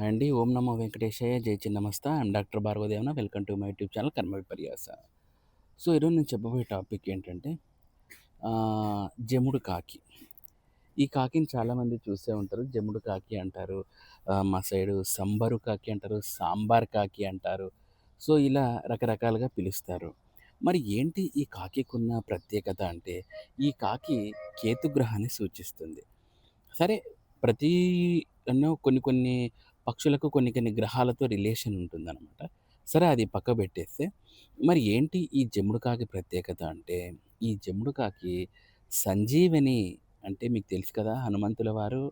అండి. ఓం నమో వెంకటేశాయ. జై Chhinnamasta. And doctor భార్గవదేవన. Welcome to my YouTube channel కర్మ విపర్యాస. సో, ఈరోజు నేను చెప్పబోయే టాపిక్ ఏంటంటే జముడు కాకి. ఈ కాకిని చాలామంది చూసే ఉంటారు. జముడు కాకి అంటారు. మా సైడు సంబరు కాకి అంటారు. సాంబార్ కాకి అంటారు. సో, ఇలా రకరకాలుగా పిలుస్తారు. మరి ఏంటి ఈ కాకికున్న ప్రత్యేకత అంటే, ఈ కాకి కేతుగ్రహాన్ని సూచిస్తుంది. సరే ప్రతి ఎన్నో కొన్ని కొన్ని పక్షులకు కొన్ని కొన్ని గ్రహాలతో రిలేషన్ ఉంటుందన్నమాట సరే అది పక్క పెట్టేస్తే, మరి ఏంటి ఈ జముడు కాకి ప్రత్యేకత అంటే, ఈ జముడు కాకి అంటే మీకు తెలుసు కదా! హనుమంతుల వారు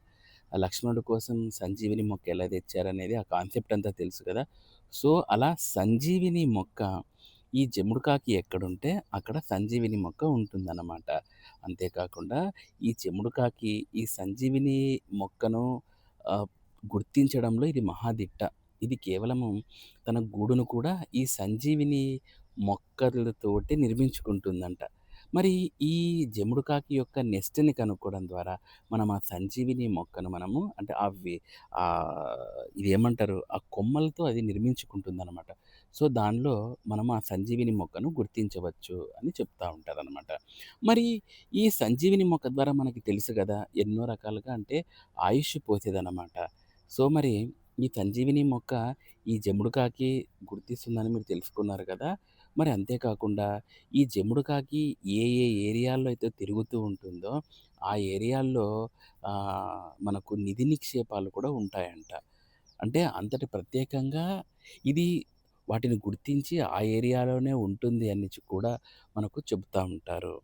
లక్ష్మణుడు కోసం సంజీవిని మొక్క ఎలా తెచ్చారనేది ఆ కాన్సెప్ట్ అంతా తెలుసు కదా! సో, అలా సంజీవిని మొక్క ఈ జముడు కాకి ఎక్కడుంటే అక్కడ సంజీవిని మొక్క ఉంటుందన్నమాట. అంతేకాకుండా ఈ జముడు కాకి ఈ సంజీవిని మొక్కను గుర్తించడంలో ఇది మహాదిట్ట. ఇది కేవలము తన గూడును కూడా ఈ సంజీవిని మొక్కలతోటి నిర్మించుకుంటుందంట. మరి ఈ జముడు కాకి యొక్క నెస్ట్‌ని కనుక్కోవడం ద్వారా మనం ఆ సంజీవిని మొక్కను మనము అంటే అవి ఇది ఇదేమంటారు ఆ కొమ్మలతో అది నిర్మించుకుంటుందనమాట. సో, దానిలో మనం ఆ సంజీవిని మొక్కను గుర్తించవచ్చు అని చెప్తా ఉంటారనమాట. మరి ఈ సంజీవిని మొక్క ద్వారా మనకి తెలుసు కదా ఎన్నో రకాలుగా అంటే ఆయుష్ పోసేదనమాట. సో, మరి ఈ సంజీవిని మొక్క ఈ జముడు కాకి గుర్తిస్తుందని మీరు తెలుసుకున్నారు కదా! మరి అంతేకాకుండా ఈ జముడు కాకి ఏ ఏ ఏరియాల్లో అయితే తిరుగుతూ ఉంటుందో, ఆ ఏరియాల్లో మనకు నిధి నిక్షేపాలు కూడా ఉంటాయంట. అంటే అంతటి ప్రత్యేకంగా ఇది వాటిని గుర్తించి ఆ ఏరియాలోనే ఉంటుంది అని కూడా మనకు చెబుతూ ఉంటారు.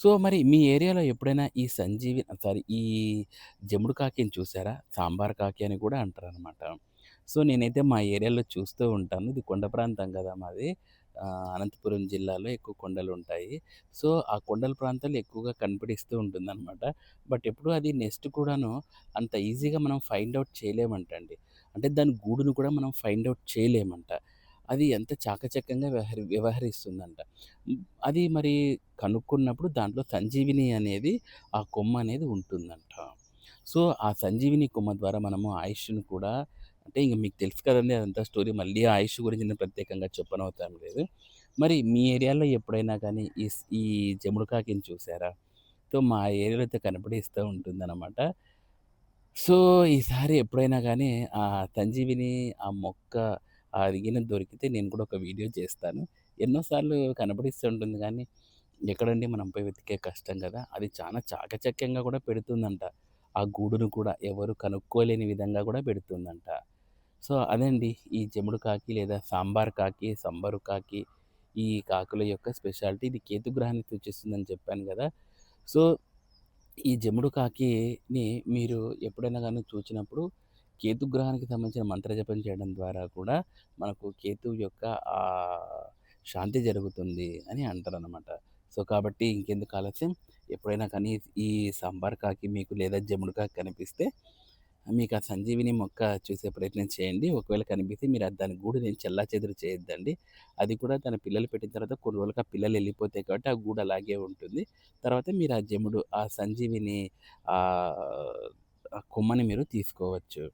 సో, మరి మీ ఏరియాలో ఎప్పుడైనా ఈ సంజీవి సారీ ఈ జముడు కాకిని చూసారా? సాంబార్ కాకి అని కూడా అంటారనమాట. సో, నేనైతే మా ఏరియాలో చూస్తూ ఉంటాను. ఇది కొండ ప్రాంతం కదా మాది. అనంతపురం జిల్లాలో ఎక్కువ కొండలు ఉంటాయి సో, ఆ కొండల ప్రాంతాలు ఎక్కువగా కనిపిస్తూ ఉంటుందన్నమాట బట్ ఎప్పుడు అది నెస్ట్ కూడాను అంత ఈజీగా మనం ఫైండ్ అవుట్ చేయలేమంటండి. అంటే దాని గూడును కూడా మనం ఫైండ్ అవుట్ చేయలేమంట. అది ఎంత చాకచక్యంగా వ్యవహరి వ్యవహరిస్తుందంట. అది మరి కనుక్కున్నప్పుడు దాంట్లో సంజీవిని అనేది ఆ కొమ్మ అనేది ఉంటుందంట. సో, ఆ సంజీవిని కొమ్మ ద్వారా మనము ఆయుష్ను కూడా అంటే ఇంక మీకు తెలుసు కదండి అదంతా స్టోరీ మళ్ళీ ఆయుష్ గురించి నేను ప్రత్యేకంగా చెప్పనవసరం లేదు. మరి మీ ఏరియాలో ఎప్పుడైనా కానీ ఈ ఈ జముడు కాకిని చూసారా? సో, మా ఏరియాలో అయితే కనపడిస్తూ ఉంటుందన్నమాట సో, ఈసారి ఎప్పుడైనా కానీ ఆ సంజీవిని ఆ మొక్క అడిగిన దొరికితే నేను కూడా ఒక వీడియో చేస్తాను. ఎన్నోసార్లు కనబడిస్తుంటుంది కానీ ఉంటుంది ఎక్కడండి మనం పోయి వెతికే కష్టం కదా అది చాలా చాకచక్యంగా కూడా పెడుతుందంట. ఆ గూడును కూడా ఎవరు కనుక్కోలేని విధంగా కూడా పెడుతుందంట. సో, అదండి ఈ జముడు కాకి లేదా సాంబార్ కాకి, సంబరు కాకి ఈ కాకుల యొక్క స్పెషాలిటీ. ఇది కేతుగ్రహాన్ని సూచిస్తుందని చెప్పాను కదా సో, ఈ జముడు కాకిని మీరు ఎప్పుడైనా కానీ చూసినప్పుడు కేతు గ్రహానికి సంబంధించిన మంత్రజపం చేయడం ద్వారా కూడా మనకు కేతు యొక్క శాంతి జరుగుతుంది అని అంటారు అనమాట సో, కాబట్టి ఇంకెందుకు ఆలస్యం ఎప్పుడైనా కానీ ఈ సాంబార్ కాకి మీకు లేదా జముడు కాకి కనిపిస్తే మీకు ఆ సంజీవిని మొక్క చూసే ప్రయత్నం చేయండి. ఒకవేళ కనిపిస్తే మీరు దాని గూడు నేను గూడుని చెల్లాచెదురు చేయొద్దండి. అది కూడా తన పిల్లలు పెట్టిన తర్వాత కొన్ని రోజులకు ఆ పిల్లలు వెళ్ళిపోతాయి కాబట్టి ఆ గూడు అలాగే ఉంటుంది. తర్వాత మీరు ఆ జముడు ఆ సంజీవిని ఆ కొమ్మని మీరు తీసుకోవచ్చు.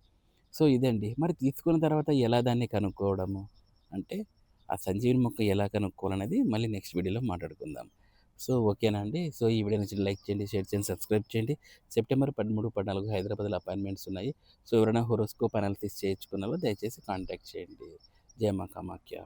సో, ఇదండి. మరి తీసుకున్న తర్వాత ఎలా దాన్ని కనుక్కోవడము? అంటే ఆ సంజీవిని మొక్క ఎలా కనుక్కోవాలనేది మళ్ళీ నెక్స్ట్ వీడియోలో మాట్లాడుకుందాం. సో, ఓకేనా అండి? సో, ఈ వీడియో నచ్చితే లైక్ చేయండి, షేర్ చేయండి, సబ్స్క్రైబ్ చేయండి. సెప్టెంబర్ 13, 14 హైదరాబాద్‌లో అపాయింట్మెంట్స్ ఉన్నాయి. సో, ఎవరైనా హోరోస్కోప్ అనాలిసిస్ చేయించుకున్నారో దయచేసి కాంటాక్ట్ చేయండి. జయ మా కామాఖ్య.